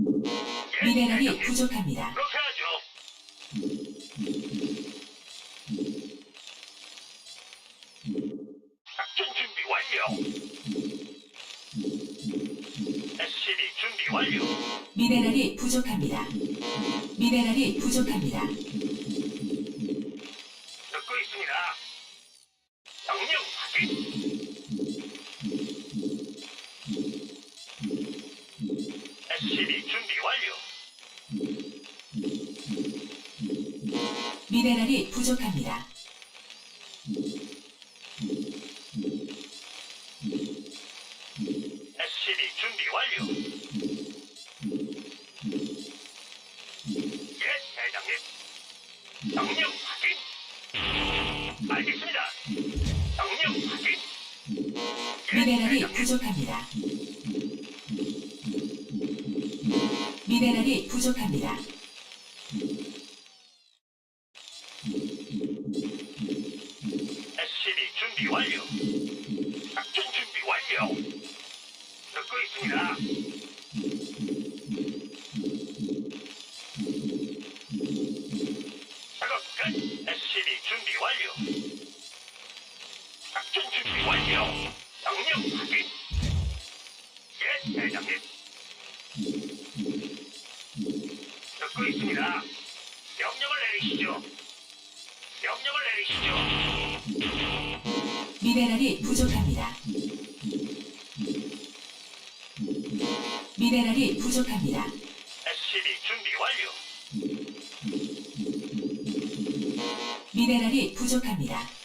예, 미네랄이. 부족합니다. 그렇게 하죠. 작전 준비 완료. SCB 준비 완료. 미네랄이 부족합니다. 미네랄이 부족합니다. 부족합니다. SCB 준비 완료. 예, 대장님. 명령 확인. 알겠습니다. 명령 확인. 예, 미네랄이. 부족합니다. 미네랄이 부족합니다. 미네랄이 부족합니다. 미네랄이 부족합니다. SCB 준비 완료. 미네랄이 부족합니다.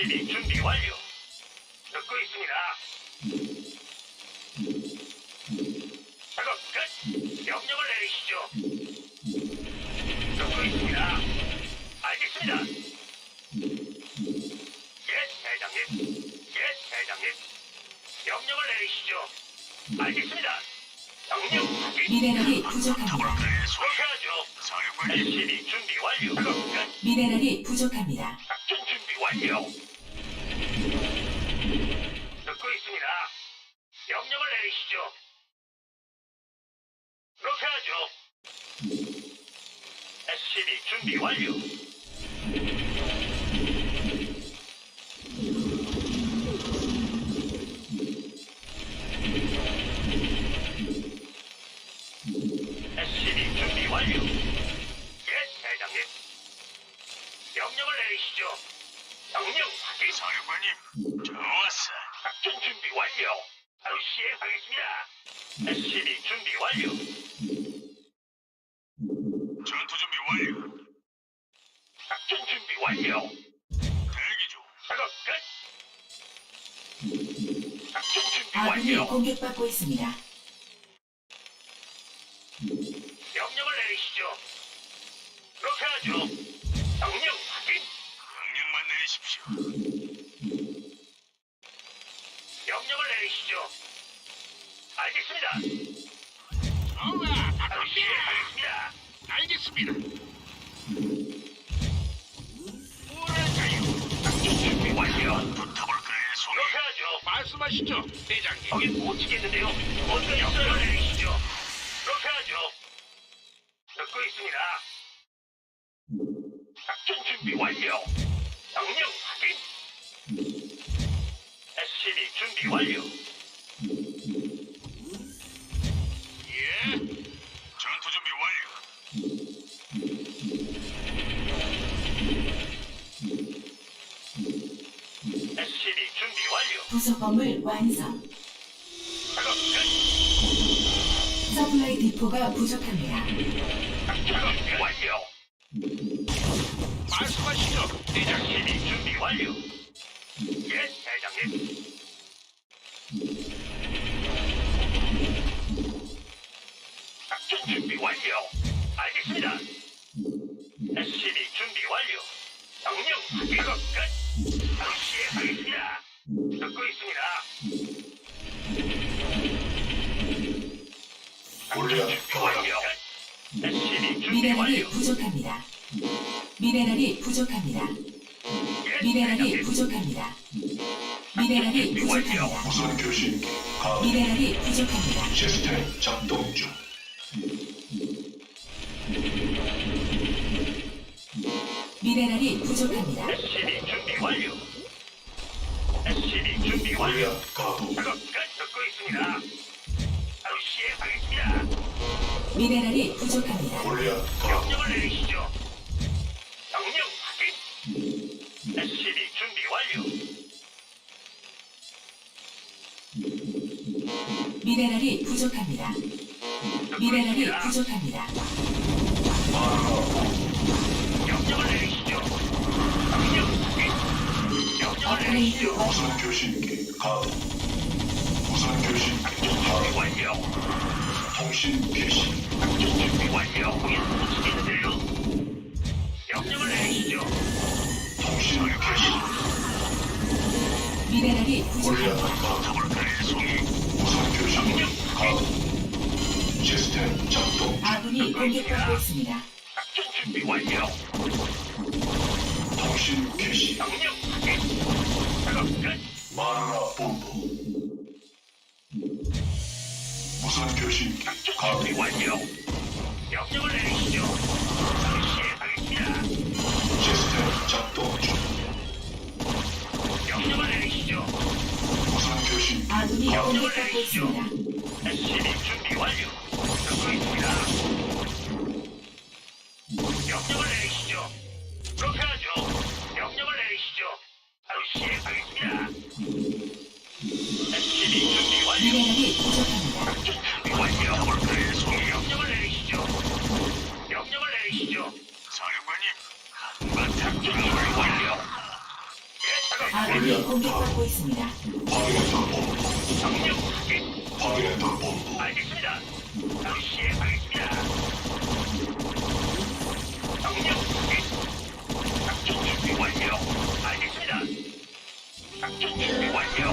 SCB 준비 완료. 듣고 있습니다. 작업 끝. 명령을 내리시죠. 듣고 있습니다. 알겠습니다. 예, 대장님. 예, 대장님. 명령을 내리시죠. 알겠습니다. 명령 확인. 미네랄이 부족합니다. 그렇게 하죠. 사령관님. SCB 준비 완료. 작업 끝. 미네랄이 부족합니다. 작전 준비 완료. 명령을 내리시죠. 그렇게 하죠. SCB 준비 완료. SCB 준비 완료. 예, 대장님. 명령을 내리시죠. 명령 확인. 사령관님, 좋았어. 작전 준비 완료. 바로 시행하겠습니다. SCB 준비 완료. 전투 준비 완료. 작전 준비 완료. 대기 중. 작업 끝. 작전 준비 아군이 완료. 공격받고 있습니다. 명령을 내리시죠. 그렇게 하죠. 명령 확인. 명령만 내리십시오. 내리시죠. 알겠습니다. 좋아, 바로 시행하겠습니다. 알겠습니다. 뭐랄까요? 작전 준비 완료. 붙어볼까요, 송이? 그렇게 하죠. 말씀하시죠, 대장님. 거긴 못 치겠는데요. 어떤 명령을 내리시죠. 그렇게 하죠. 듣고 있습니다. 작전 준비 완료. 명령 확인. SCB 준비 완료. 건물 완성. 작업 끝. 서플라이 디포가 부족합니다. 작업. 말씀하시죠, 대장님. 준비 완료. 예, 대장님. 작전 준비 완료. 알겠습니다. SCB 준비 완료. 명령 확인 끝. 바로 시행하겠습니다. 듣고 있습니다. 미네랄이 부족합니다. 미네랄이 부족합니다. 예, 미네랄이 부족합니다. 미네랄이 부족합니다. 무선 교신 미네랄이 부족합니다. 시스템 작동 중. 미네랄이 부족합니다. 준비 완료. 완료. 골리앗 가동 작업 끝 듣고 있습니다. 바로 시행하겠습니다. 미네랄이 부족합니다. 골리앗 가동 명령을 내리시죠. 명령 확인. SCB 준비 완료. 미네랄이 부족합니다. 미네랄이. 부족합니다. 명령을 내리시죠. 명령 확인. 명령을 내리시죠. 교신기 가동 무선 교신기 준비 가동 완료. 통신 개시 준비 완료. 거긴 못치겠는데요 명령을 내리시죠. 통신 개시 미네랄이 골리앗 부족합니다. 가동 무선 교신기 가동 시스템 작동 중 아군이 공격받고 있습니다. 공격받고 있습니다. 준비 완료. 듣고 있습니다. 본부 명령 확인. 확인했다 본부 알겠습니다. 바로 시행하겠습니다. 명령 확인. 작전 준비 완료. 알겠습니다. 작전 준비 완료.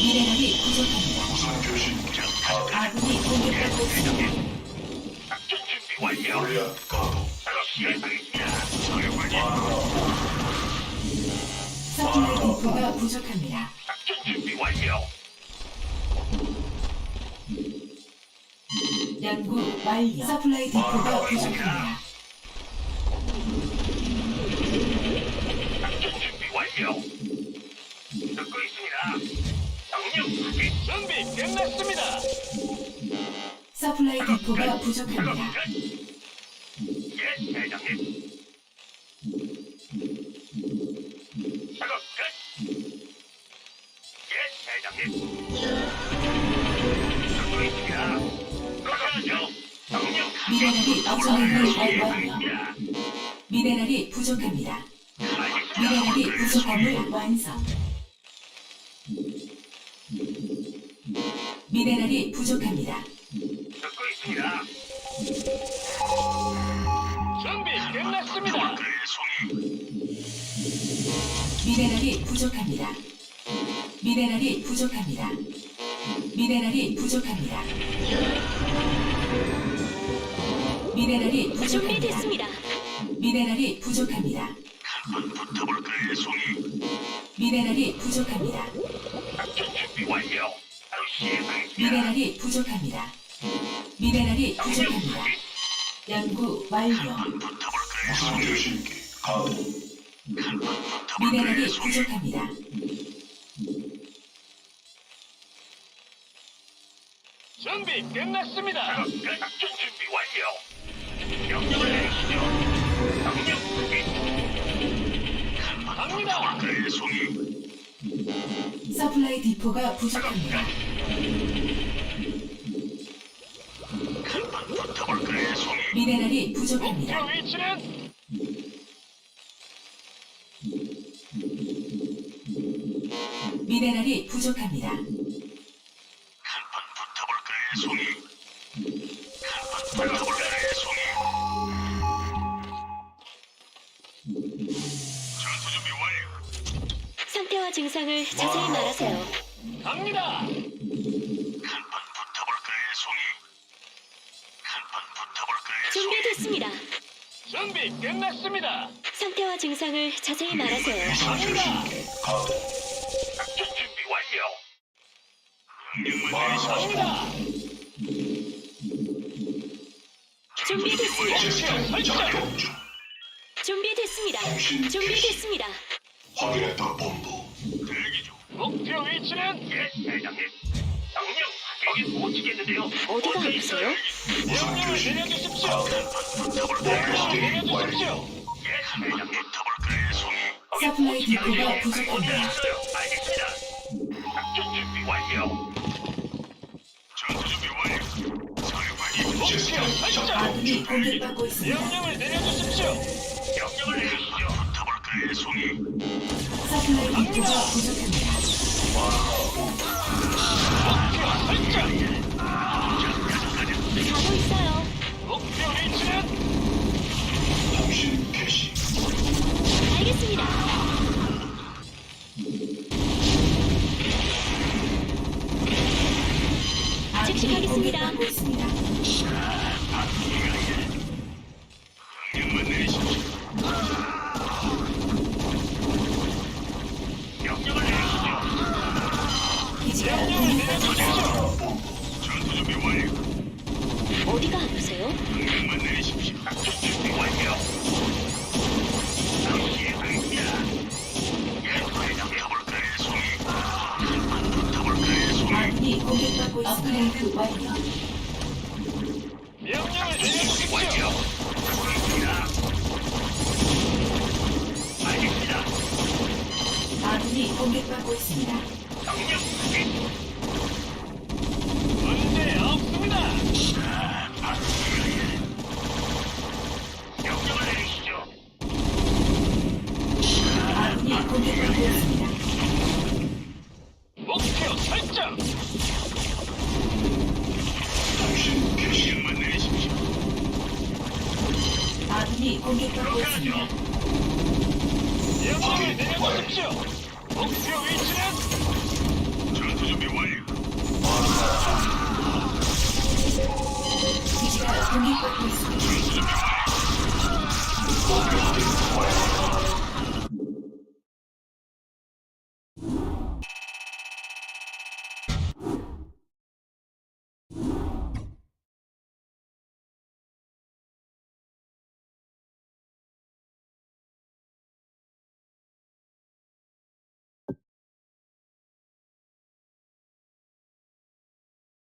미네랄이 부족합니다. 무선 교신기 가동 아군이 공격받고 있습니다. 작전 준비 완료. 골리앗 가동 바로 시행하겠습니다. 사령관님, 마누라 서플라이 디포가 부족합니다. 연구 완료. 서플라이 디포가 부족합니다. 작전 준비 완료. 듣고 있습니다. 명령 확인. 준비 끝났습니다. 서플라이 디포가 부족합니다. 끝. 미네랄이 부족함을 완료. 미네랄이 부족합니다. 미네랄이 부족함을 완성. 미네랄이 부족합니다. 듣고 있습니다. 준비 끝났습니다. 미네랄이 부족합니다. 미네랄이 부족합니다. 미네랄이 부족합니다. 미네랄이 부족합니다. 준비됐습니다. 미네랄이 부족합니다. 미네랄이 부족합니다. 작전 준비 완료. 바로 시행하겠습니다. 미네랄이 부족합니다. 미네랄이 부족합니다. 연구 완료. 무선 교신기 가동 미네랄이 부족합니다. 준비 끝났습니다. 작전 준비 완료. 명령을 내리시죠. 명령 확인. 갑니다. 서플라이 디포가 부족합니다. 미네랄이 부족합니다. 목표 위치는 미네랄이 부족합니다. 증상을 자세히 말하세요. 갑니다. 준비됐습니다. 준비 끝났습니다. 상태와 증상을 자세히 말하세요. 무선 교신기 가동. 작전 준비 완료. 갑니다. 준비됐습니다. 준비됐습니다. 준비됐습니다. 확인했다 본부. 대기 중. 목표 위치는 예, 대장님. 명령 확인 못 치겠는데요. 어디가? 무선 명령을 교신기 내려주십시오. 가동. 명령을 업그레이드 완료. 내려주십시오. 예, 대장님. 더블클의 송이. 서플라이 디포가 부족합니다. 어디 있어요? 알겠습니다. 작전 준비 완료. 전투 준비 완료. 사령관님, 시스템 작동 아군이 중. 공격받고 있습니다. 명령을 내려주십시오. 명령을. 더블클의 송이. 서플라이 디포가 부족합니다. 목표 설정. 가고 있어요. 목표 위치는 통신 개시. 알겠습니다. 아군이 즉시하겠습니다. 공격받고 있습니다. 명령만 내리십시오. 명령을 내리시죠. 기지가 명령을 공격받고 내려주십시오. 전투 준비 완료. 어디가 아프세요? 명령만 내리십시오. 작전 준비 완료. 바로 시행하겠습니다. 예, 대장님. 더블클의 송 알겠습니다. 아군이 공격받고 있습니다.